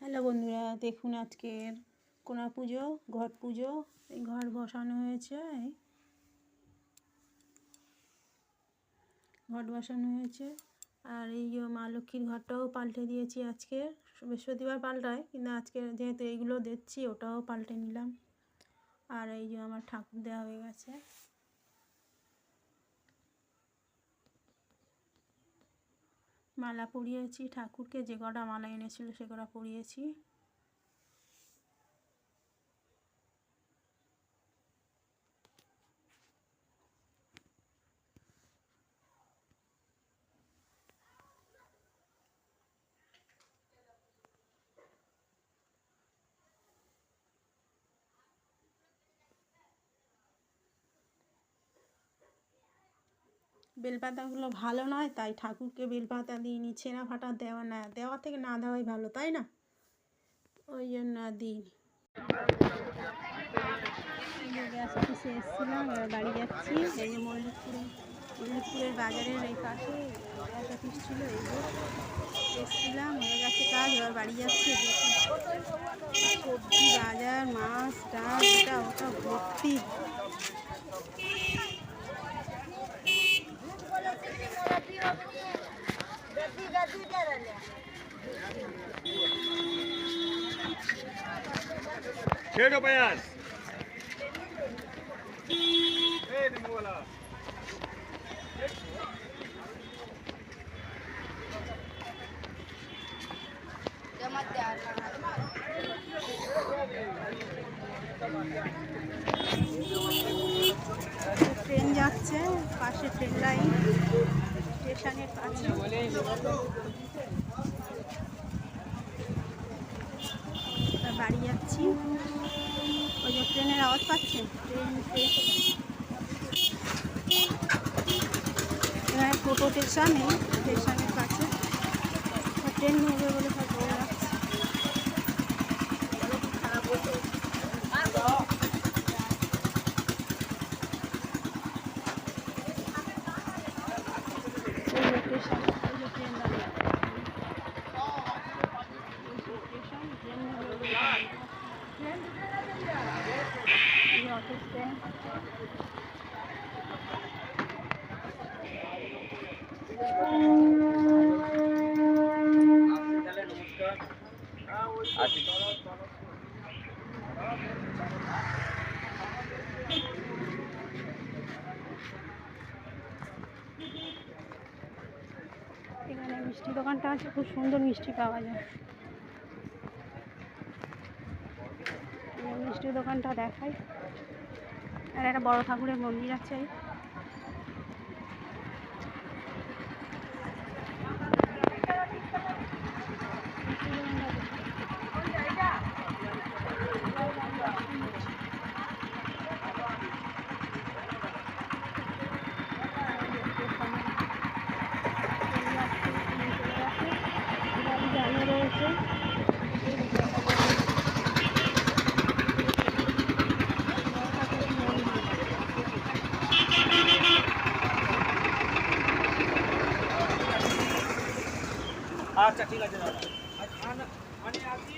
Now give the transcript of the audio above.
Hello বন্ধুরা, দেখুন আজকের কোনা পুজো, ঘট পুজো। এই ঘর বসানো হয়েছে ঘট বসানো হয়েছে। আর এই যে মা লক্ষ্মীর ঘরটাও পাল্টে দিয়েছি আজকে। বৃহস্পতিবার পাল্টায়, কিন্তু আজকে যেহেতু এইগুলো দিচ্ছি ওটাও পাল্টে নিলাম। আর এই যে আমার ঠাকুর দেওয়া হয়ে গেছে। মালা পরিয়েছি ঠাকুরকে যে কটা মালা এনেছিল সে কটা পরিয়েছি। বেলপাতাগুলো ভালো নয়, তাই ঠাকুরকে বেলপাতা দিইনি ছেঁড়া ফাটা দেওয়া না, দেওয়া থেকে না দেওয়াই ভালো, তাই না? ওই জন্য দিইনি। গ্যাস অফিসে এসেছিলাম বাড়ি যাচ্ছি। এই যে মল্লিকপুরে, মল্লিকপুরের বাজারের এই পাশে গ্যাস অফিস ছিল, এই এসেছিলাম হয়ে গেছে কাজ, এবার বাড়ি যাচ্ছি। সবজি, বাজার, মাছ, ডাল এটা ওটা ভর্তি। छेड़ो प्रयास ए निम्बू वाला ট্রেন যাচ্ছে পাশে ট্রেন লাইন স্টেশনের কাছে এবার বাড়ি যাচ্ছি। ওই যে ট্রেনের আওয়াজ পাচ্ছেন? ট্রেন এখানে টোটো স্টেশন স্টেশনের কাছে। ট্রেন হবে বলে সব দৌড়াচ্ছে এই যে স্টেশন এই যে ট্রেন দাঁড়িয়ে আছে। এই যে স্টেশন, ট্রেন ধরবে বলে এখানে মিষ্টি দোকানটা আছে খুব সুন্দর মিষ্টি পাওয়া যায়। মিষ্টির দোকানটা দেখাই। আর একটা বড় ঠাকুরের মন্দির আছে। আচ্ছা ঠিক আছে দাদা আজ খানা মানে আসি